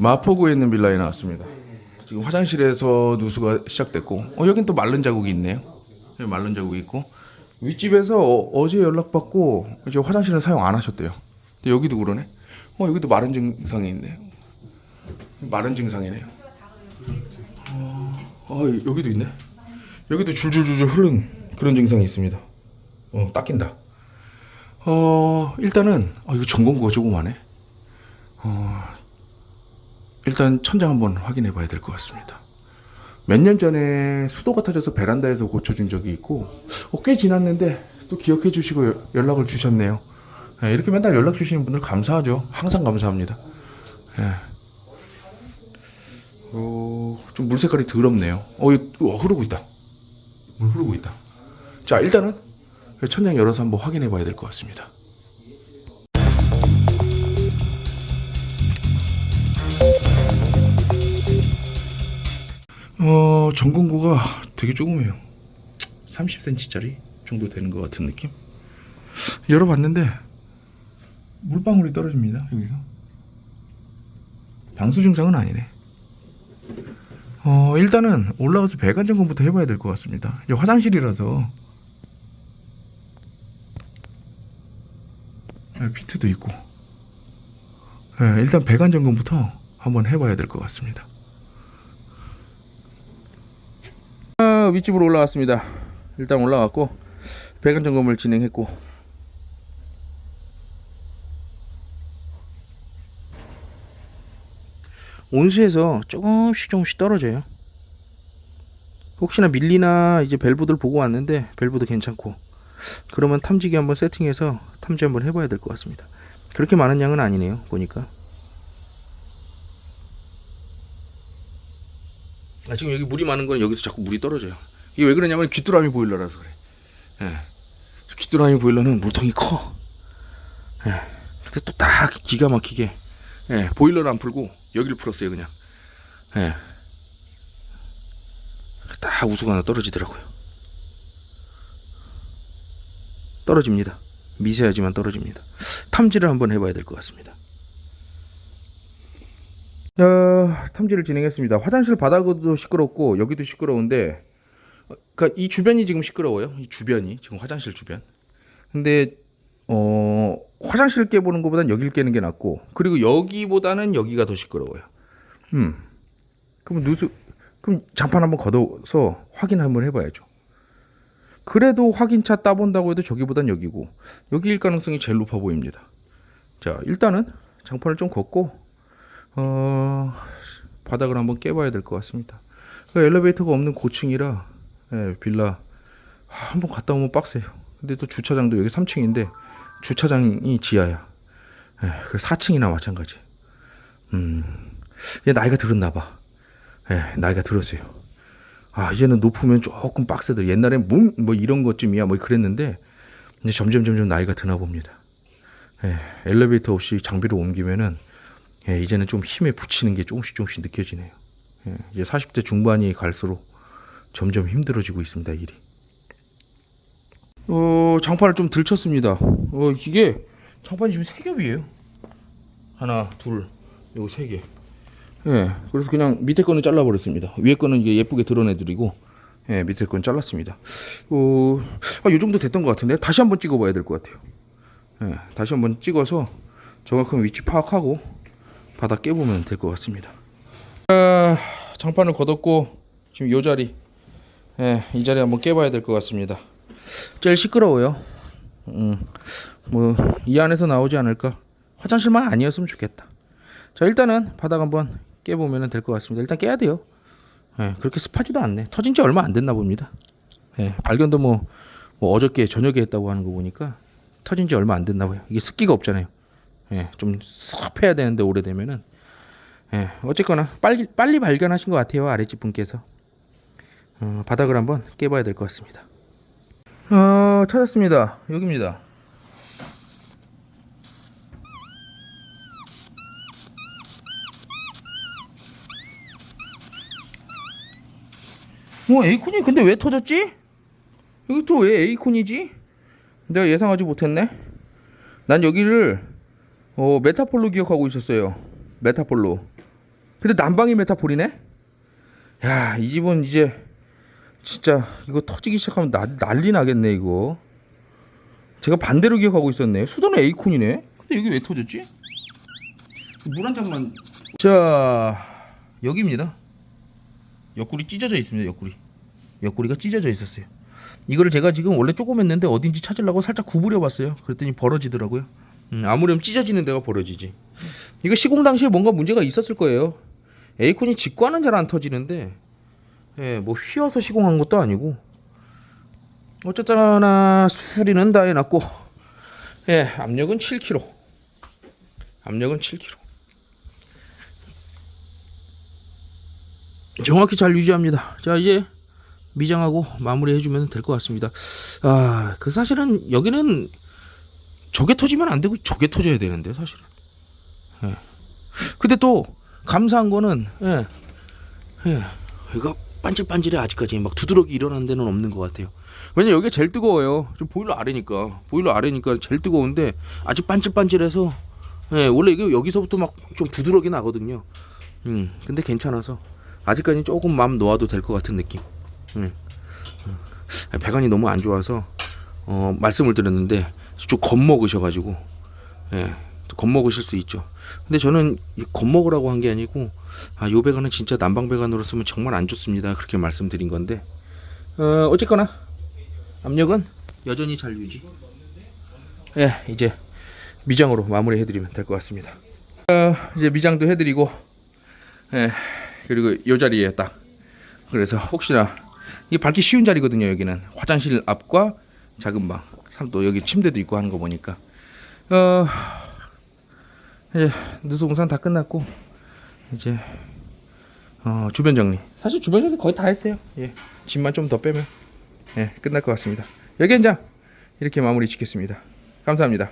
마포구에 있는 빌라에 나왔습니다. 지금 화장실에서 누수가 시작됐고, 어 여긴 또 마른 자국이 있네요. 여기 마른 자국이 있고 윗집에서 어, 제 연락받고 이제 화장실은 사용 안 하셨대요. 근데 여기도 그러네. 어 여기도 마른 증상이 있네요. 마른 증상이네요. 어, 어 여기도 있네. 여기도 줄줄줄줄 흐른 그런 증상이 있습니다. 어 닦인다. 어 일단은 어, 이거 전공구가 조그마네. 어 일단 천장 한번 확인해 봐야 될 것 같습니다. 몇 년 전에 수도가 터져서 베란다에서 고쳐준 적이 있고 어, 꽤 지났는데 또 기억해 주시고 여- 연락을 주셨네요. 예, 이렇게 맨날 연락 주시는 분들 감사하죠. 항상 감사합니다. 예. 어, 좀 물 색깔이 더럽네요. 어, 이거, 어, 흐르고 있다. 물 흐르고 있다. 자, 일단은 천장 열어서 한번 확인해 봐야 될 것 같습니다. 어, 전공구가 되게 조그매요. 30cm짜리 정도 되는 것 같은 느낌? 열어봤는데 물방울이 떨어집니다. 여기서. 방수 증상은 아니네. 어, 일단은 올라가서 배관 점검부터 해봐야 될 것 같습니다. 이제 화장실이라서 네, 피트도 있고 네, 일단 배관 점검부터 한번 해봐야 될 것 같습니다. 아, 윗집으로 올라왔습니다. 일단 올라왔고 배관 점검을 진행했고 온수에서 조금씩 조금씩 떨어져요. 혹시나 밀리나 이제 밸브들 보고 왔는데 밸브도 괜찮고 그러면 탐지기 한번 세팅해서 탐지 한번 해봐야 될 것 같습니다. 그렇게 많은 양은 아니네요. 보니까. 아, 지금 여기 물이 많은 건 여기서 자꾸 물이 떨어져요. 이게 왜 그러냐면 귀뚜라미 보일러라서 그래. 예. 귀뚜라미 보일러는 물통이 커. 예. 근데 또 딱 기가 막히게 예. 보일러를 안 풀고 여기를 풀었어요 그냥. 예. 딱 우수가 하나 떨어지더라고요. 떨어집니다. 미세하지만 떨어집니다. 탐지를 한번 해봐야 될 것 같습니다. 자, 탐지를 진행했습니다. 화장실 바닥도 시끄럽고 여기도 시끄러운데, 어, 그러니까 이 주변이 지금 시끄러워요. 이 주변이 지금 화장실 주변. 근데 어 화장실 깨보는 것보단 여기를 깨는 게 낫고, 그리고 여기보다는 여기가 더 시끄러워요. 음, 그럼 누수, 그럼 장판 한번 걷어서 확인 한번 해봐야죠. 그래도 확인차 따본다고 해도 저기보단 여기고 여기일 가능성이 제일 높아 보입니다. 자 일단은 장판을 좀 걷고 어, 바닥을 한번 깨봐야 될 것 같습니다. 그 엘리베이터가 없는 고층이라 예, 빌라 아, 한번 갔다 오면 빡세요. 근데 또 주차장도 여기 3층인데 주차장이 지하야. 예, 그 4층이나 마찬가지. 음, 얘 나이가 들었나 봐. 예, 나이가 들었어요. 아 이제는 높으면 조금 빡세들. 옛날엔 뭐, 뭐 이런 것쯤이야 뭐 그랬는데 이제 점점 점점 나이가 드나 봅니다. 예, 엘리베이터 없이 장비를 옮기면은 예, 이제는 좀 힘에 붙이는 게 조금씩 조금씩 느껴지네요. 예, 이제 40대 중반이 갈수록 점점 힘들어지고 있습니다, 일이. 어, 장판을 좀 들쳤습니다. 어, 이게 장판이 지금 세 겹이에요. 하나, 둘, 요거 세 개. 예, 그래서 그냥 밑에 거는 잘라버렸습니다. 위에 거는 이게 예쁘게 드러내드리고, 예, 밑에 건 잘랐습니다. 어, 아, 요 정도 됐던 것 같은데 다시 한번 찍어봐야 될 것 같아요. 예, 다시 한번 찍어서 정확한 위치 파악하고 바닥 깨보면 될 것 같습니다. 아, 장판을 걷었고 지금 요 자리, 예, 이 자리 한번 깨봐야 될 것 같습니다. 제일 시끄러워요. 음, 뭐이 안에서 나오지 않을까? 화장실만 아니었으면 좋겠다. 자, 일단은 바닥 한번 깨보면 될 것 같습니다. 일단 깨야 돼요. 예, 그렇게 습하지도 않네. 터진 지 얼마 안 됐나 봅니다. 예, 발견도 뭐, 뭐 어저께 저녁에 했다고 하는 거 보니까 터진 지 얼마 안 됐나 봐요. 이게 습기가 없잖아요. 예, 좀 습해야 되는데 오래되면은 예, 어쨌거나 빨리 빨리 발견하신 것 같아요 아랫집 분께서 어, 바닥을 한번 깨봐야 될 것 같습니다. 어, 찾았습니다. 여기입니다. 어, 에이콘이 근데 왜 터졌지? 여기 또 왜 에이콘이지? 내가 예상하지 못했네. 난 여기를 어, 메타폴로 기억하고 있었어요. 메타폴로. 근데 난방이 메타폴이네? 야, 이 집은 이제 진짜 이거 터지기 시작하면 나, 난리 나겠네 이거. 제가 반대로 기억하고 있었네. 수도는 에이콘이네. 근데 여기 왜 터졌지? 물 한 잔만. 자, 여기입니다. 옆구리 찢어져 있습니다. 옆구리. 옆구리가 찢어져 있었어요. 이거를 제가 지금 원래 조금 했는데 어딘지 찾으려고 살짝 구부려 봤어요. 그랬더니 벌어지더라고요. 음, 아무렴 찢어지는 데가 벌어지지. 이거 시공 당시에 뭔가 문제가 있었을 거예요. 에이콘이 직관은 잘 안 터지는데, 예, 뭐 휘어서 시공한 것도 아니고. 어쨌든 하나 수리는 다 해놨고, 예, 압력은 7kg. 압력은 7kg. 정확히 잘 유지합니다. 자 이제 미장하고 마무리 해주면 될 것 같습니다. 아, 그 사실은 여기는 저게 터지면 안 되고 저게 터져야 되는데 사실은. 예. 근데 또 감사한 거는 예, 예, 이거 반질반질해 아직까지 막 두드러기 일어난 데는 없는 것 같아요. 왜냐 여기가 제일 뜨거워요. 좀 보일러 아래니까 보일러 아래니까 제일 뜨거운데 아직 반질반질해서 예, 원래 이게 여기서부터 막좀 두드러기 나거든요. 음, 근데 괜찮아서 아직까지 조금 마음 놓아도 될 것 같은 느낌. 음. 음. 배관이 너무 안 좋아서 어, 말씀을 드렸는데 좀 겁먹으셔가지고 예, 또 겁먹으실 수 있죠. 근데 저는 이 겁먹으라고 한 게 아니고 아, 요 배관은 진짜 난방 배관으로 쓰면 정말 안 좋습니다. 그렇게 말씀드린 건데 어, 어쨌거나 압력은 여전히 잘 유지. 예, 이제 미장으로 마무리해드리면 될 것 같습니다. 어, 이제 미장도 해드리고 예, 그리고 요 자리에 딱 그래서 혹시나 이게 밟기 쉬운 자리거든요 여기는 화장실 앞과 작은 방 또 여기 침대도 있고 하는 거 보니까. 어 이제 누수공사 다 끝났고 이제 어 주변 정리. 사실 주변 정리 거의 다 했어요. 예 짐만 좀 더 빼면 예 끝날 것 같습니다. 여기 현장! 이렇게 마무리 짓겠습니다. 감사합니다